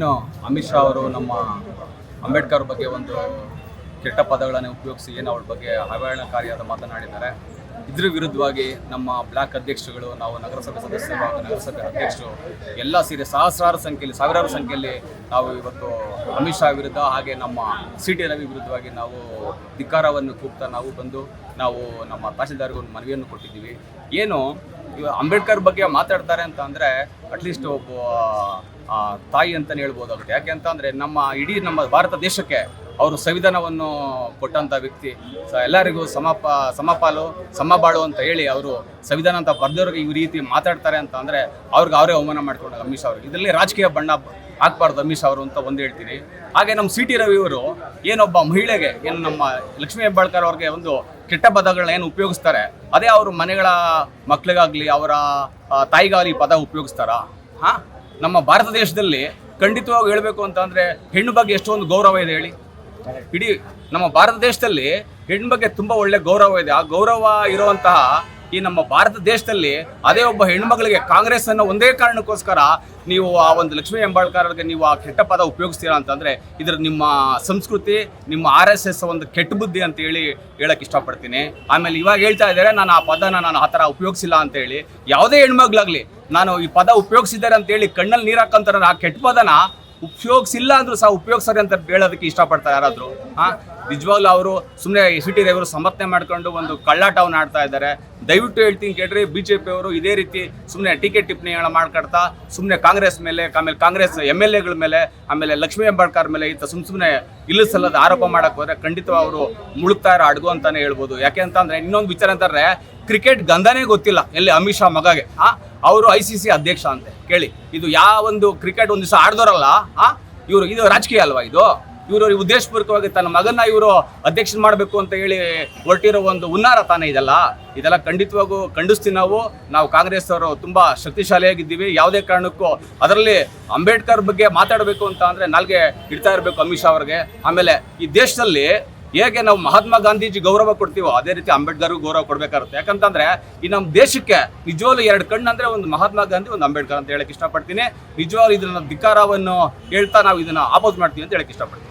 ಇನ್ನು ಅಮಿತ್ ಶಾ ಅವರು ನಮ್ಮ ಅಂಬೇಡ್ಕರ್ ಬಗ್ಗೆ ಒಂದು ಕೆಟ್ಟ ಪದಗಳನ್ನು ಉಪಯೋಗಿಸಿ ಏನು ಅವಳ ಬಗ್ಗೆ ಅವಹೇಳನಕಾರಿಯಾದ ಮಾತನಾಡಿದ್ದಾರೆ. ಇದ್ರ ವಿರುದ್ಧವಾಗಿ ನಮ್ಮ ಬ್ಲಾಕ್ ಅಧ್ಯಕ್ಷಗಳು ನಾವು ನಗರಸಭೆ ಸದಸ್ಯರು ಹಾಗೂ ನಗರಸಭೆ ಅಧ್ಯಕ್ಷರು ಎಲ್ಲ ಸೇರಿ ಸಹಸ್ರಾರು ಸಂಖ್ಯೆಯಲ್ಲಿ, ಸಾವಿರಾರು ಸಂಖ್ಯೆಯಲ್ಲಿ ನಾವು ಇವತ್ತು ಅಮಿತ್ ಶಾ ವಿರುದ್ಧ ಹಾಗೆ ನಮ್ಮ ಸಿ ಟಿ ರವಿ ವಿರುದ್ಧವಾಗಿ ನಾವು ಧಿಕ್ಕಾರವನ್ನು ಕೂಗ್ತಾ ನಾವು ಬಂದು ನಾವು ನಮ್ಮ ತಹಸೀಲ್ದಾರ್ಗೆ ಒಂದು ಮನವಿಯನ್ನು ಕೊಟ್ಟಿದ್ದೀವಿ. ಏನು ಅಂಬೇಡ್ಕರ್ ಬಗ್ಗೆ ಮಾತಾಡ್ತಾರೆ ಅಂತ ಅಂದರೆ ಅಟ್ಲೀಸ್ಟ್ ಒಬ್ಬ ತಾಯಿ ಅಂತಲೇ ಹೇಳ್ಬೋದಾಗುತ್ತೆ. ಯಾಕೆ ಅಂತ ಅಂದರೆ ನಮ್ಮ ಇಡೀ ನಮ್ಮ ಭಾರತ ದೇಶಕ್ಕೆ ಅವರು ಸಂವಿಧಾನವನ್ನು ಕೊಟ್ಟಂಥ ವ್ಯಕ್ತಿ. ಎಲ್ಲರಿಗೂ ಸಮಪ, ಸಮಪಾಲು, ಸಮಬಾಳು ಅಂತ ಹೇಳಿ ಅವರು ಸಂವಿಧಾನ ಅಂತ ಬರೆದವ್ರಿಗೆ ಈ ರೀತಿ ಮಾತಾಡ್ತಾರೆ ಅಂತ ಅಂದರೆ ಅವ್ರಿಗೆ ಅವರೇ ಅವಮಾನ ಮಾಡ್ಕೊಂಡು ಅಮಿತ್ ಶಾ ಅವ್ರಿಗೆ. ಇದರಲ್ಲಿ ರಾಜಕೀಯ ಬಣ್ಣ ಹಾಕ್ಬಾರ್ದು ಅಮಿತ್ ಶಾ ಅವರು ಅಂತ ಒಂದು ಹೇಳ್ತೀನಿ. ಹಾಗೆ ನಮ್ಮ ಸಿ ಟಿ ರವಿ ಅವರು ಏನೊಬ್ಬ ಮಹಿಳೆಗೆ, ಏನು ನಮ್ಮ ಲಕ್ಷ್ಮೀ ಹೆಬ್ಬಾಳ್ಕರ್ ಅವ್ರಿಗೆ ಒಂದು ಕೆಟ್ಟ ಪದಗಳನ್ನ ಏನು ಉಪಯೋಗಿಸ್ತಾರೆ, ಅದೇ ಅವರು ಮನೆಗಳ ಮಕ್ಕಳಿಗಾಗಲಿ ಅವರ ತಾಯಿಗಾಗಲಿ ಪದ ಉಪಯೋಗಿಸ್ತಾರಾ? ಹಾಂ? ನಮ್ಮ ಭಾರತ ದೇಶದಲ್ಲಿ ಖಂಡಿತವಾಗಿ ಹೇಳಬೇಕು ಅಂತ ಅಂದರೆ ಹೆಣ್ಣು ಬಗ್ಗೆ ಎಷ್ಟೊಂದು ಗೌರವ ಇದೆ ಹೇಳಿ. ಇಡೀ ನಮ್ಮ ಭಾರತ ದೇಶದಲ್ಲಿ ಹೆಣ್ಣು ಬಗ್ಗೆ ತುಂಬ ಒಳ್ಳೆ ಗೌರವ ಇದೆ. ಆ ಗೌರವ ಇರುವಂತಹ ಈ ನಮ್ಮ ಭಾರತ ದೇಶದಲ್ಲಿ ಅದೇ ಒಬ್ಬ ಹೆಣ್ಮಗಳಿಗೆ ಕಾಂಗ್ರೆಸ್ ಅನ್ನೋ ಒಂದೇ ಕಾರಣಕ್ಕೋಸ್ಕರ ನೀವು ಆ ಒಂದು ಲಕ್ಷ್ಮೀ ಹೆಂಬಾಳ್ಕರ್ಗೆ ನೀವು ಆ ಕೆಟ್ಟ ಪದ ಉಪಯೋಗಿಸ್ತೀರಾ ಅಂತಂದ್ರೆ ಇದ್ರ ನಿಮ್ಮ ಸಂಸ್ಕೃತಿ, ನಿಮ್ಮ ಆರ್ ಎಸ್ ಎಸ್ ಒಂದು ಕೆಟ್ಟ ಬುದ್ಧಿ ಅಂತ ಹೇಳಿ ಹೇಳಕ್ ಇಷ್ಟಪಡ್ತೀನಿ. ಆಮೇಲೆ ಇವಾಗ ಹೇಳ್ತಾ ಇದ್ದಾರೆ, ನಾನು ಆ ಪದನ ನಾನು ಆ ಥರ ಉಪಯೋಗಿಸಿಲ್ಲ ಅಂತ ಹೇಳಿ. ಯಾವುದೇ ಹೆಣ್ಮಗ್ಲಾಗ್ಲಿ ನಾನು ಈ ಪದ ಉಪಯೋಗಿಸಿದ್ದಾರೆ ಅಂತ ಹೇಳಿ ಕಣ್ಣಲ್ಲಿ ನೀರು ಹಾಕಂತಾರೆ ಆ ಕೆಟ್ಟ ಪದನ ಉಪಯೋಗಿಸಿಲ್ಲ ಅಂದ್ರೂ ಸಹ ಉಪಯೋಗಿಸ್ತಾರೆ ಅಂತ ಹೇಳೋದಕ್ಕೆ ಇಷ್ಟಪಡ್ತಾರೆ ಯಾರಾದರೂ. ಹಾಂ ನಿಜವಾಗ್ಲೂ ಅವರು ಸುಮ್ಮನೆ ಸಿಟಿ ಟಿ ಸಮರ್ಥನೆ ಮಾಡ್ಕೊಂಡು ಒಂದು ಕಳ್ಳಾಟವನ್ನು ಆಡ್ತಾ ಇದ್ದಾರೆ. ದಯವಿಟ್ಟು ಹೇಳ್ತೀನಿ ಕೇಳ್ರಿ ಬಿ ಜೆ ಪಿ ಅವರು ಇದೇ ರೀತಿ ಸುಮ್ಮನೆ ಟಿಕೆಟ್ ಟಿಪ್ಪಣಿಗಳನ್ನ ಮಾಡ್ಕೊಡ್ತಾ ಸುಮ್ಮನೆ ಕಾಂಗ್ರೆಸ್ ಮೇಲೆ, ಆಮೇಲೆ ಕಾಂಗ್ರೆಸ್ ಎಂ ಎಲ್ ಎಗಳ ಮೇಲೆ, ಆಮೇಲೆ ಲಕ್ಷ್ಮೀ ಹೆಬ್ಬಾಳ್ಕರ್ ಮೇಲೆ ಈತ ಸುಮ್ಮ ಸುಮ್ಮನೆ ಇಲ್ಲಿಸಲ್ಲದ ಆರೋಪ ಮಾಡಕ್ಕೆ ಹೋದರೆ ಖಂಡಿತ ಅವರು ಮುಳುಗ್ತಾ ಇರೋ ಅಡ್ಗು ಅಂತಲೇ ಹೇಳ್ಬೋದು. ಯಾಕೆ ಅಂತಂದರೆ ಇನ್ನೊಂದು ವಿಚಾರ ಅಂತಂದರೆ, ಕ್ರಿಕೆಟ್ ಗಂಧನೇ ಗೊತ್ತಿಲ್ಲ. ಎಲ್ಲಿ ಅಮಿತ್ ಶಾ ಮಗಗೆ. ಆ ಅವರು ಐ ಸಿ ಸಿ ಅಧ್ಯಕ್ಷ ಅಂತೆ. ಕೇಳಿ, ಇದು ಯಾವ ಒಂದು ಕ್ರಿಕೆಟ್ ಒಂದು ದಿವಸ ಆಡ್ದೋರಲ್ಲ ಇವರು, ಇದು ರಾಜಕೀಯ ಅಲ್ವಾ ಇದು? ಇವರು ಉದ್ದೇಶಪೂರ್ವಕವಾಗಿ ತನ್ನ ಮಗನ್ನ ಇವರು ಅಧ್ಯಕ್ಷ ಮಾಡಬೇಕು ಅಂತ ಹೇಳಿ ಹೊರಟಿರೋ ಒಂದು ಹುನ್ನಾರ ತಾನೇ ಇದೆಲ್ಲ? ಇದೆಲ್ಲ ಖಂಡಿತವಾಗೂ ಖಂಡಿಸ್ತೀವಿ ನಾವು. ನಾವು ಕಾಂಗ್ರೆಸ್ ಅವರು ತುಂಬ ಶಕ್ತಿಶಾಲಿಯಾಗಿದ್ದೀವಿ. ಯಾವುದೇ ಕಾರಣಕ್ಕೂ ಅದರಲ್ಲಿ ಅಂಬೇಡ್ಕರ್ ಬಗ್ಗೆ ಮಾತಾಡಬೇಕು ಅಂತ ಅಂದರೆ ನಾಲ್ಗೆ ಇಡ್ತಾ ಇರಬೇಕು ಅಮಿತ್ ಶಾ ಅವ್ರಿಗೆ. ಆಮೇಲೆ ಈ ದೇಶದಲ್ಲಿ ಹೇಗೆ ನಾವು ಮಹಾತ್ಮ ಗಾಂಧೀಜಿ ಗೌರವ ಕೊಡ್ತೀವೋ ಅದೇ ರೀತಿ ಅಂಬೇಡ್ಕರ್ಗೂ ಗೌರವ ಕೊಡಬೇಕಾಗುತ್ತೆ. ಯಾಕಂತಂದ್ರೆ, ಈ ನಮ್ಮ ದೇಶಕ್ಕೆ ನಿಜವಾಗ್ಲೂ ಎರಡು ಕಣ್ಣು ಅಂದ್ರೆ ಒಂದು ಮಹಾತ್ಮ ಗಾಂಧಿ, ಒಂದು ಅಂಬೇಡ್ಕರ್ ಅಂತ ಹೇಳಕ್ ಇಷ್ಟಪಡ್ತೀನಿ. ನಿಜವಾಗ್ಲೂ ಇದನ್ನ ಧಿಕ್ಕಾರವನ್ನು ಹೇಳ್ತಾ ನಾವು ಇದನ್ನ ಆಪೋಸ್ ಮಾಡ್ತೀವಿ ಅಂತ ಹೇಳಕ್ ಇಷ್ಟಪಡ್ತೀನಿ.